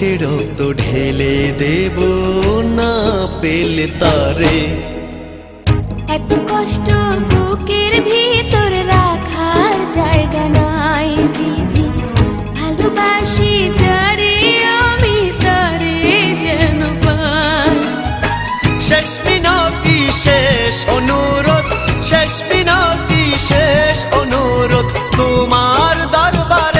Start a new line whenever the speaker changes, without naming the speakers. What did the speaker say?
বুকে রক্ত ঢেলে দেব না পেলে তারে। এত কষ্ট বুকের ভিতর রাখার জায়গা নাই দিদি। ভালোবাসি যারে আমি তারে যেন
শেষ মিনতি শেষ অনুরোধ শেষ মিনতি শেষ অনুরোধ। তোমার দরবারে